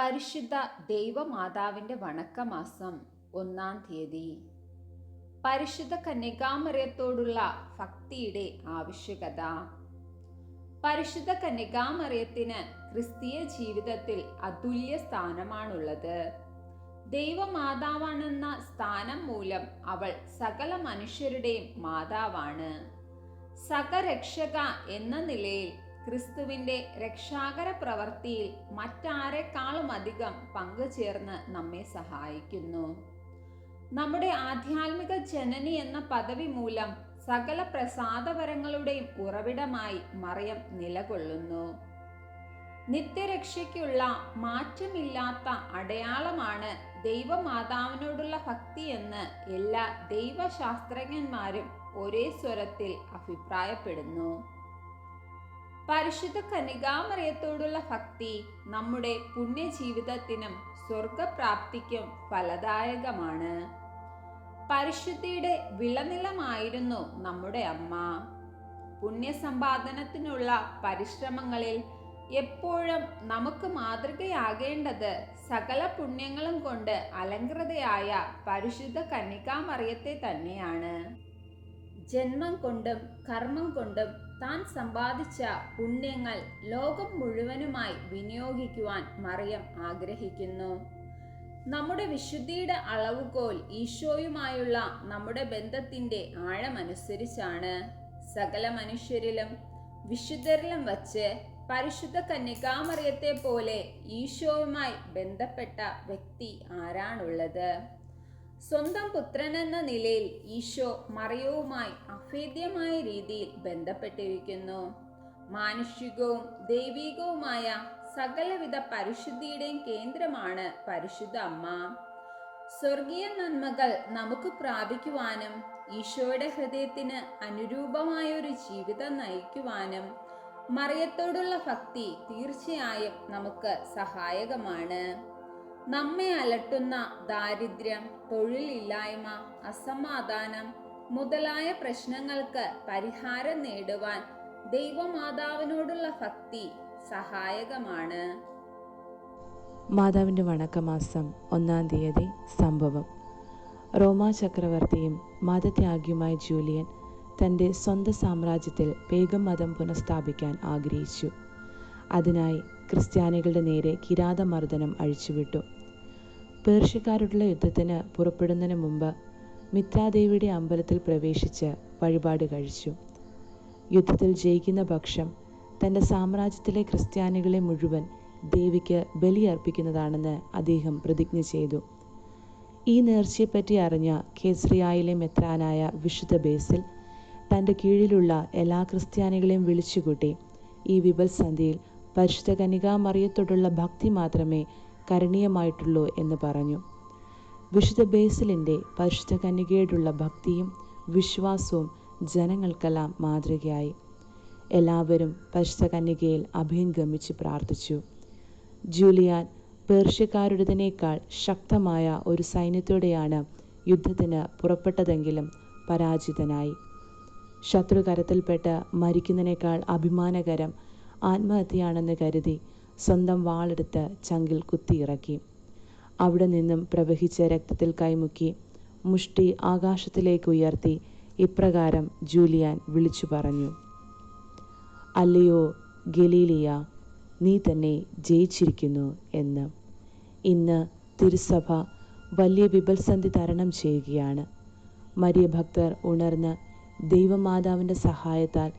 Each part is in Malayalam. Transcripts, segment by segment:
പരിശുദ്ധ ദൈവമാതാവിന്റെ വണക്കമാസം ഒന്നാം തീയതി. പരിശുദ്ധ കന്യകാമറിയത്തോടുള്ള ഭക്തിയുടെ ആവശ്യകത. പരിശുദ്ധ കന്യകാമറിയത്തിന് ക്രിസ്തീയ ജീവിതത്തിൽ അതുല്യ സ്ഥാനമാണുള്ളത്. ദൈവമാതാവാണെന്ന സ്ഥാനം മൂലം അവൾ സകല മനുഷ്യരുടെയും മാതാവാണ്. സകരക്ഷക എന്ന നിലയിൽ ക്രിസ്തുവിന്റെ രക്ഷാകര പ്രവൃത്തിയിൽ മറ്റാരെക്കാളും അധികം പങ്കുചേർന്ന് നമ്മെ സഹായിക്കുന്നു. നമ്മുടെ ആധ്യാത്മിക ജനനി എന്ന പദവി മൂലം സകല പ്രസാദപരങ്ങളുടെയും ഉറവിടമായി മറിയം നിലകൊള്ളുന്നു. നിത്യരക്ഷയ്ക്കുള്ള മാറ്റമില്ലാത്ത അടയാളമാണ് ദൈവമാതാവിനോടുള്ള ഭക്തി എന്ന് എല്ലാ ദൈവശാസ്ത്രജ്ഞന്മാരും ഒരേ സ്വരത്തിൽ അഭിപ്രായപ്പെടുന്നു. പരിശുദ്ധ കനികാമറിയത്തോടുള്ള ഭക്തി നമ്മുടെ പുണ്യജീവിതത്തിനും സ്വർഗപ്രാപ്തിക്കും ഫലദായകമാണ്. പരിശുദ്ധിയുടെ വിളനിലമായിരുന്നു നമ്മുടെ അമ്മ. പുണ്യസമ്പാദനത്തിനുള്ള പരിശ്രമങ്ങളിൽ എപ്പോഴും നമുക്ക് മാതൃകയാകേണ്ടത് സകല പുണ്യങ്ങളും കൊണ്ട് അലങ്കൃതയായ പരിശുദ്ധ കന്യകാമറിയത്തെ തന്നെയാണ്. ജന്മം കൊണ്ടും കർമ്മം കൊണ്ടും താൻ സമ്പാദിച്ച പുണ്യങ്ങൾ ലോകം മുഴുവനുമായി വിനിയോഗിക്കുവാൻ മറിയം ആഗ്രഹിക്കുന്നു. നമ്മുടെ വിശുദ്ധിയുടെ അളവുകോൽ ഈശോയുമായുള്ള നമ്മുടെ ബന്ധത്തിന്റെ ആഴമനുസരിച്ചാണ്. സകല മനുഷ്യരിലും വിശുദ്ധരിലും വച്ച് പരിശുദ്ധ കന്യകാമറിയത്തെ പോലെ ഈശോയുമായി ബന്ധപ്പെട്ട വ്യക്തി ആരാണുള്ളത്? സ്വന്തം പുത്രനെന്ന നിലയിൽ ഈശോ മറിയവുമായി അഭേദ്യമായ രീതിയിൽ ബന്ധപ്പെട്ടിരിക്കുന്നു. മാനുഷികവും ദൈവികവുമായ സകലവിധ പരിശുദ്ധിയുടെയും കേന്ദ്രമാണ് പരിശുദ്ധ അമ്മ. സ്വർഗീയ നന്മകൾ നമുക്ക് പ്രാപിക്കുവാനും ഈശോയുടെ ഹൃദയത്തിന് അനുരൂപമായ ഒരു ജീവിതം നയിക്കുവാനും മറിയത്തോടുള്ള ഭക്തി തീർച്ചയായും നമുക്ക് സഹായകമാണ്. നമ്മെ അലട്ടുന്ന ദാരിദ്ര്യം തൊഴിലില്ലായ്മ അസമാധാനം മുതലായ പ്രശ്നങ്ങൾക്ക് പരിഹാരം നേടുവാൻ ദൈവമാതാവിനോടുള്ള ഭക്തി സഹായകമാണ്. മാതാവിന്റെ വണക്കമാസം ഒന്നാം തീയതി സംഭവം. റോമാ ചക്രവർത്തിയും മതത്യാഗിയുമായ ജൂലിയൻ തന്റെ സ്വന്തം സാമ്രാജ്യത്തിൽ പേഗം മതം പുനഃസ്ഥാപിക്കാൻ ആഗ്രഹിച്ചു. അതിനായി ക്രിസ്ത്യാനികളുടെ നേരെ കിരാതമർദ്ദനം അഴിച്ചുവിട്ടു. പേർഷ്യക്കാരോടുള്ള യുദ്ധത്തിന് പുറപ്പെടുന്നതിന് മുമ്പ് മിത്രാദേവിയുടെ അമ്പലത്തിൽ പ്രവേശിച്ച് വഴിപാട് കഴിച്ചു. യുദ്ധത്തിൽ ജയിക്കുന്ന പക്ഷം തന്റെ സാമ്രാജ്യത്തിലെ ക്രിസ്ത്യാനികളെ മുഴുവൻ ദേവിക്ക് ബലിയർപ്പിക്കുന്നതാണെന്ന് അദ്ദേഹം പ്രതിജ്ഞ ചെയ്തു. ഈ നേർച്ചയെപ്പറ്റി അറിഞ്ഞ കേസ്രിയായിലെ മെത്രാനായ വിശുദ്ധ ബേസിൽ തന്റെ കീഴിലുള്ള എല്ലാ ക്രിസ്ത്യാനികളെയും വിളിച്ചുകൂട്ടി ഈ വിപൽസന്ധിയിൽ പരിശുദ്ധ കനികാമറിയത്തോടുള്ള ഭക്തി മാത്രമേ കരണീയമായിട്ടുള്ളൂ എന്ന് പറഞ്ഞു. വിശുദ്ധ ബേസിലിന്റെ പരിശുദ്ധ കന്യകയോടുള്ള ഭക്തിയും വിശ്വാസവും ജനങ്ങൾക്കെല്ലാം മാതൃകയായി. എല്ലാവരും പരിശുദ്ധ കന്യകയിൽ അഭയം ഗമിച്ച് പ്രാർത്ഥിച്ചു. ജൂലിയാൻ പേർഷ്യക്കാരുടേതിനേക്കാൾ ശക്തമായ ഒരു സൈന്യത്തോടെയാണ് യുദ്ധത്തിന് പുറപ്പെട്ടതെങ്കിലും പരാജിതനായി. ശത്രുകരത്തിൽപ്പെട്ട് മരിക്കുന്നതിനേക്കാൾ അഭിമാനകരം ആത്മഹത്യയാണെന്ന് കരുതി സ്വന്തം വാളെടുത്ത് ചങ്കിൽ കുത്തിയിറക്കി. അവിടെ നിന്നും പ്രവഹിച്ച രക്തത്തിൽ കൈമുക്കി മുഷ്ടി ആകാശത്തിലേക്ക് ഉയർത്തി ഇപ്രകാരം ജൂലിയാൻ വിളിച്ചു പറഞ്ഞു. അല്ലയോ ഗലീലിയ നീ തന്നെ ജയിച്ചിരിക്കുന്നു എന്ന്. ഇന്ന് തിരുസഭ വലിയ വിപൽസന്ധി തരണം ചെയ്യുകയാണ്. മരിയ ഭക്തർ ഉണർന്ന് ദൈവമാതാവിന്റെ സഹായത്താൽ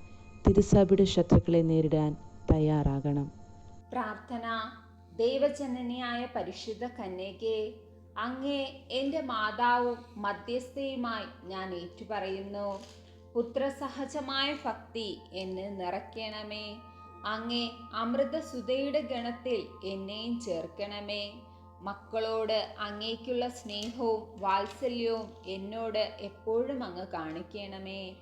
തിരുസഭയുടെ ശത്രുക്കളെ നേരിടാൻ തയ്യാറാകണം. പ്രാർത്ഥന ദൈവജനനിയായ പരിശുദ്ധ കന്യകെ അങ്ങേ എന്റെ മാതാവും മധ്യസ്ഥയുമായി ഞാൻ ഏറ്റുപറയുന്നു. പുത്രസഹജമായ ഭക്തി എന്നെ നിറയ്ക്കണമേ. അങ്ങേ അമൃതസുതയുടെ ഗണത്തിൽ എന്നെയും ചേർക്കണമേ. മക്കളോട് അങ്ങേക്കുള്ള സ്നേഹവും വാത്സല്യവും എന്നോട് എപ്പോഴും അങ്ങ് കാണിക്കണമേ.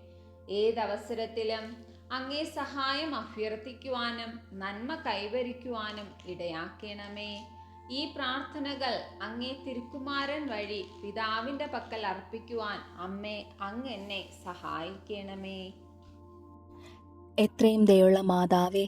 ഏതവസരത്തിലും അങ്ങേ സഹായം അഭ്യർത്ഥിക്കുവാനും നന്മ കൈവരിക്കുവാനും ഇടയാക്കണമേ. ഈ പ്രാർത്ഥനകൾ അങ്ങേ തിരുക്കുമാരൻ വഴി പിതാവിന്റെ പക്കൽ അർപ്പിക്കുവാൻ അമ്മേ അങ്ങ് എന്നെ സഹായിക്കണമേ. എത്രയും ദയുള്ള മാതാവേ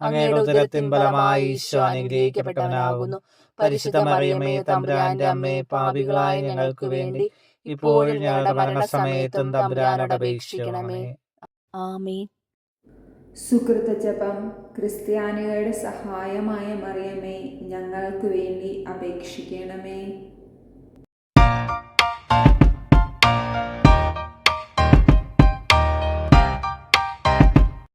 അങ്ങയുടെ ഉദരത്തിൻ ഫലമായി ഈശോ അനുഗ്രഹിക്കപ്പെട്ടവനാകുന്നു. പരിശുദ്ധ മറിയമേ തമ്പുരാന്റെ അമ്മേ പാപികളായ ഞങ്ങൾക്ക് വേണ്ടി ഇപ്പോഴും ഞങ്ങളുടെ മരണസമയത്തും തമ്പുരാനോട് അപേക്ഷിക്കണമേ. ആമേ സുഹൃത്ത ജപം ക്രിസ്ത്യാനികളുടെ സഹായമായ മറിയമേ ഞങ്ങൾക്ക് വേണ്ടി അപേക്ഷിക്കണമേ.